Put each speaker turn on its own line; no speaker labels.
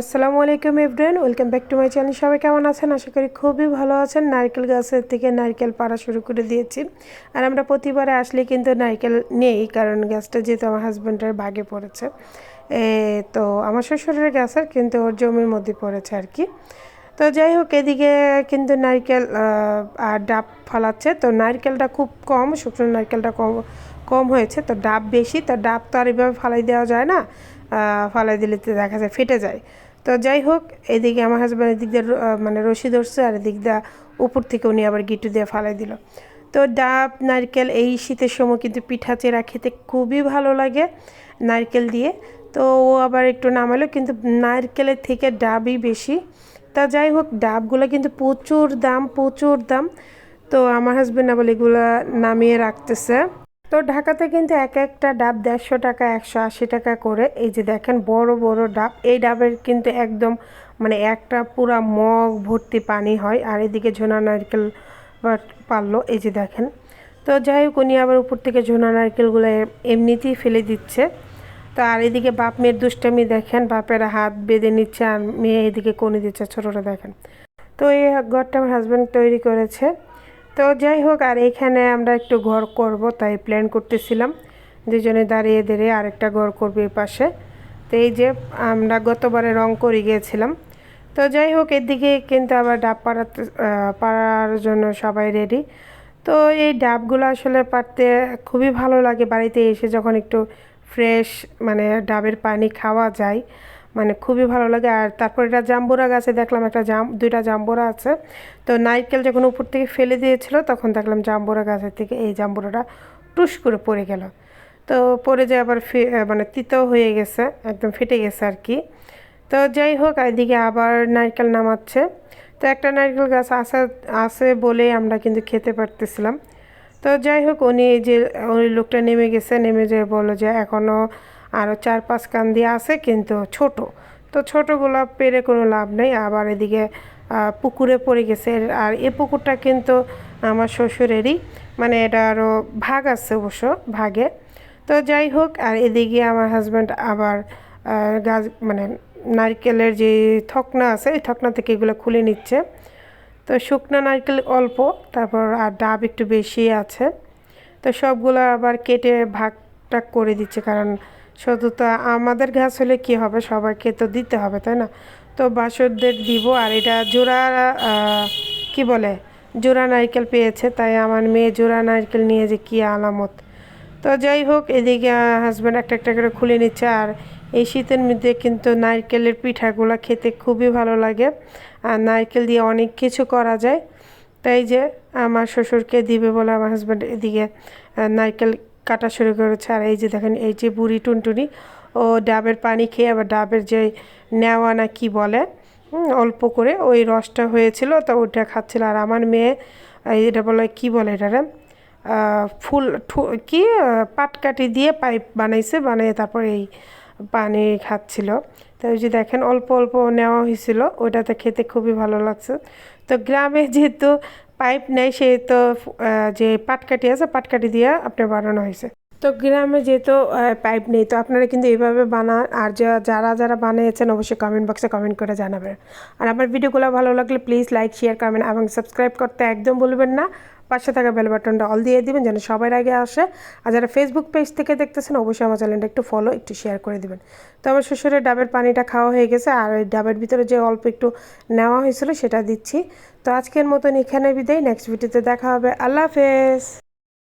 আসসালামু আলাইকুম everyone, welcome back to my channel. সবাই কেমন আছেন? আশা করি খুবই ভালো আছেন। নারকেল গাছের থেকে নারকেল পাড়া শুরু করে দিয়েছি। আর আমরা প্রতিবারে আসলে কিন্তু নারকেল নেই, কারণ গাছটা যেহেতু আমার হাজব্যান্ডের ভাগে পড়েছে। তো আমার শ্বশুরের গাছের কিন্তু ওর জমির মধ্যে পড়েছে আর কি। তো যাই হোক, এদিকে কিন্তু নারকেল আর ডাব ফলাচ্ছে। তো নারকেলটা খুব কম, শুকনো নারকেলটা কম কম হয়েছে। তো ডাব বেশি, তো ডাব তো আর এভাবে ফালাই দেওয়া যায় না। ফালাই দিলে দেখা যায়, ফেটে যায়। তো যাই হোক, এদিকে আমার হাজব্যান্ড এদিক দিয়ে মানে রশি ধরছে আর এদিক দিয়ে উপর থেকে উনি আবার গিটু দিয়ে ফালাই দিল। তো ডাব, নারকেল এই শীতের সময় কিন্তু পিঠা চেরা খেতে খুবই ভালো লাগে নারকেল দিয়ে। তো ও আবার একটু নামালো, কিন্তু নারকেলের থেকে ডাবই বেশি। তা যাই হোক, ডাবগুলো কিন্তু প্রচুর দাম প্রচুর দাম। তো আমার হাজব্যান্ড আবার এগুলো নামিয়ে রাখতেছে। তো ঢাকাতে কিন্তু এক একটা ডাব দেড়শো টাকা, একশো আশি টাকা করে। এই যে দেখেন, বড় বড় ডাব। এই ডাবের কিন্তু একদম মানে একটা পুরা মগ ভর্তি পানি হয়। আর এদিকে ঝোনা নারকেল পারল, এই যে দেখেন। তো যাই হোক, উনি আবার উপর থেকে ঝোনা নারকেলগুলো এমনিতেই ফেলে দিচ্ছে। তো আর এদিকে বাপ মেয়ের দুষ্টামি দেখেন, বাপের হাত বেঁধে নিচ্ছে আর মেয়ে এদিকে কনে দিচ্ছে ছোটোটা দেখেন। তো এই ঘরটা আমার হাজব্যান্ড তৈরি করেছে। তো যাই হোক, আর এখানে আমরা একটু ঘর করব, তাই প্ল্যান করতেছিলাম। দুজনে দাঁড়িয়ে দাঁড়িয়ে আরেকটা ঘর করবে এই পাশে। তো এই যে আমরা গতবারে রং করে গিয়েছিলাম। তো যাই হোক, এদিকে কিন্তু আবার ডাব পাড়াতে পাড়ার জন্য সবাই রেডি তো এই ডাবগুলো আসলে পাড়তে খুবই ভালো লাগে। বাড়িতে এসে যখন একটু ফ্রেশ মানে ডাবের পানি খাওয়া যায় মানে খুবই ভালো লাগে। আর তারপর এটা জাম্বুরা গাছে দেখলাম একটা জাম, দুইটা জাম্বুরা আছে। তো নারকেল যখন উপর থেকে ফেলে দিয়েছিল, তখন দেখলাম জাম্বুরা গাছের থেকে এই জাম্বুরাটা টুস করে পড়ে গেল। তো পড়ে যায় আবার মানে তিতাও হয়ে গেছে, একদম ফেটে গেছে আর কি। তো যাই হোক, এদিকে আবার নারকেল নামাচ্ছে। তো একটা নারকেল গাছ আসা আছে বলেই আমরা কিন্তু খেতে পারতেছিলাম। তো যাই হোক, উনি যে, ওই লোকটা নেমে গেছে, নেমে যে বলল যে এখনও আরও চার পাঁচ কান দিয়ে আছে, কিন্তু ছোট। তো ছোটোগুলো পেরে কোনো লাভ নেই। আবার এদিকে পুকুরে পড়ে গেছে। আর এ পুকুরটা কিন্তু আমার শ্বশুরেরই। মানে এটা আরও ভাগ আছে অবশ্য, ভাগে। তো যাই হোক, আর এদিকে আমার হাজব্যান্ড আবার গাছ মানে নারকেলের যে থকনা আছে ওই থকনা থেকে এগুলো খুলে নিচ্ছে। তো শুকনো নারকেল অল্প, তারপর আর ডাব একটু বেশি আছে। তো সবগুলো আবার কেটে ভাগ টাগ করে দিচ্ছে, কারণ শুধু তো আমাদের গাছ হলে কি হবে? সবাইকে তো দিতে হবে, তাই না? তো বাসরদের দিব, আর এটা জোড়া কি বলে? জোড়া নারকেল পেয়েছে, তাই আমার মেয়ে জোড়া নারকেল নিয়ে যে কী আলামত। তো যাই হোক, এদিকে হাজব্যান্ড একটা একটা করে খুলে নিচ্ছে, আর এই শীতের মধ্যে কিন্তু নারকেলের পিঠাগুলো খেতে খুবই ভালো লাগে। আর নারকেল দিয়ে অনেক কিছু করা যায়। তাই যে আমার শ্বশুরকে দিবে বলে আমার হাজব্যান্ড এদিকে নারকেল কাটা শুরু করেছে। আর এই যে দেখেন এই যে বুড়ি টুনটুনি ও ডাবের পানি খেয়ে আবার ডাবের যে নেওয়া না কি বলে অল্প করে ওই রসটা হয়েছিল তো ওটা খাচ্ছিল। আর আমার মেয়ে এটা বলে কি বলে এটারে? ফুল কি আহ, পাটকাঠি দিয়ে পাইপ বানাইছে বানিয়ে তারপর এই পানি খাচ্ছিল। তো ওই যে দেখেন অল্প অল্প নেওয়া হয়েছিল ওইটাতে খেতে খুবই ভালো লাগছে। তো গ্রামে যেহেতু পাইপ নেই সেহেতু তো যে পাটকাঠি আছে, পাটকাঠি দিয়ে আপনার বানানো হয়েছে। তো গ্রামে যেহেতু পাইপ নেই, তো আপনারা কিন্তু এইভাবে বানান। আর যারা যারা বানিয়েছেন, অবশ্যই কমেন্ট বক্সে কমেন্ট করে জানাবেন। আর আমার ভিডিওগুলো ভালো লাগলে প্লিজ লাইক শেয়ার কমেন্ট এবং সাবস্ক্রাইব করতে একদম বলবেন না। পাশে থাকা বেল বাটনটা অল দিয়ে দিবেন যেন সবার আগে আসে। আর যারা ফেসবুক পেজ থেকে দেখতেছেন, অবশ্যই আমার চ্যানেলটা একটু ফলো একটু শেয়ার করে দিবেন। তো আমার শ্বশুরের ডাবের পানিটা খাওয়া হয়ে গেছে, আর ওই ডাবের ভিতরে যে অল্প একটু নেওয়া হয়েছিল সেটা দিচ্ছি। তো আজকের মতন এখানে বিদায় নেক্সট ভিডিওতে দেখা হবে। আল্লাহ হাফেজ!